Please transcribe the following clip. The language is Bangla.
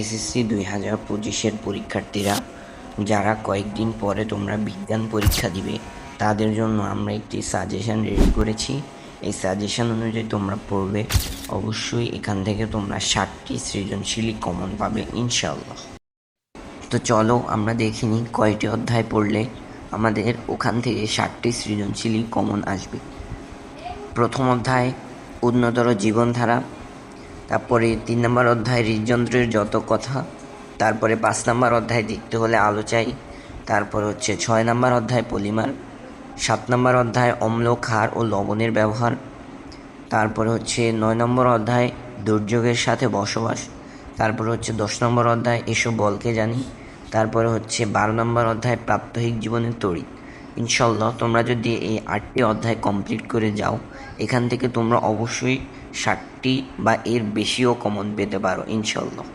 এসএসসি দুই হাজার পঁচিশের পরীক্ষার্থীরা, যারা কয়েকদিন পরে তোমরা বিজ্ঞান পরীক্ষা দিবে, তাদের জন্য আমরা একটি সাজেশন রেডি করেছি। এই সাজেশন অনুযায়ী তোমরা পড়বে। অবশ্যই এখান থেকে তোমরা ষাটটি সৃজনশীলই কমন পাবে ইনশাল্লাহ তো চলো, আমরা দেখিনি কয়টি অধ্যায় পড়লে আমাদের ওখান থেকে ষাটটি সৃজনশীলই কমন আসবে। প্রথম অধ্যায়, উন্নতর জীবনধারা। তারপরে তিন নম্বর অধ্যায় হৃদযন্ত্রের যত কথা, তারপরে পাঁচ নম্বর অধ্যায় দেখতে হলে আলো চাই, তারপর হচ্ছে ছয় নম্বর অধ্যায় পলিমার, সাত নম্বর অধ্যায় অম্ল, ক্ষার ও লবণের ব্যবহার, তারপরে হচ্ছে নয় নম্বর অধ্যায় দুর্যোগের সাথে বসবাস, তারপরে হচ্ছে দশ নম্বর অধ্যায় এসব বলকে জানি, তারপরে হচ্ছে বারো নম্বর অধ্যায় প্রাত্যহিক জীবনের তড়িৎ। ইনশাল্লাহ তোমরা যদি এই আটটি অধ্যায় কমপ্লিট করে যাও, এখান থেকে তোমরা অবশ্যই ষাটটি বা এর বেশিও কমন পেতে পারো ইনশাল্লাহ